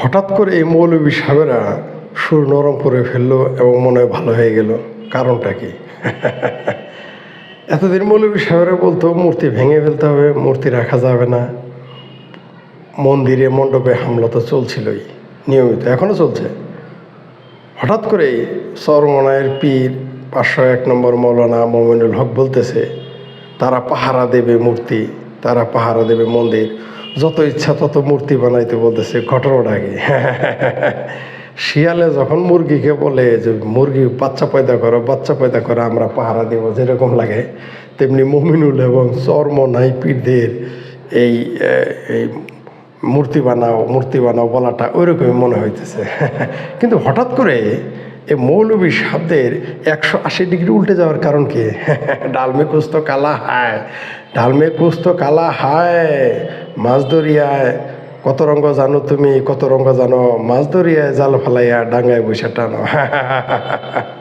হঠাৎ করে এই মৌলবী সাহেবেরা সুর নরম করে ফেলল এবং মনে ভালো হয়ে গেল। কারণটা কি? এতদিন মৌলবী সাহেবরা বলতো, মূর্তি ভেঙে ফেলতে হবে, মূর্তি রাখা যাবে না। মন্দিরে, মণ্ডপে হামলা তো চলছিলই, নিয়মিত এখনও চলছে। হঠাৎ করেই সরমনায়ের পীর পাঁচশো এক নম্বর মৌলানা মোমিনুল হক বলতেছে, তারা পাহারা দেবে মূর্তি, তারা পাহারা দেবে মন্দির। যত ইচ্ছা তত মূর্তি বানাইতে বলতেছে, ঘটনাটা কি? শিয়ালে যখন মুরগিকে বলে যে, মুরগি বাচ্চা পয়দা করো, বাচ্চা পয়দা করো, আমরা পাহারা দেব, যেরকম লাগে, তেমনি মমিনুল এবং চর্মনাই পীরদের এই এই মূর্তি বানাও মূর্তি বানাও বলাটা ওইরকমই মনে হইতেছে। কিন্তু হঠাৎ করে এই মৌলবী শব্দের একশো আশি ডিগ্রি উল্টে যাওয়ার কারণ কি? ডালমে কুস্ত কালা হায়, ডালমে কুস্ত কালা হায় মাছ ধরিয়ায় কত রঙ্গ জানো তুমি, কত রঙ্গ জানো? মাছ ধরিয়ায় জাল ফালাইয়া ডাঙ্গায় বসে টানো।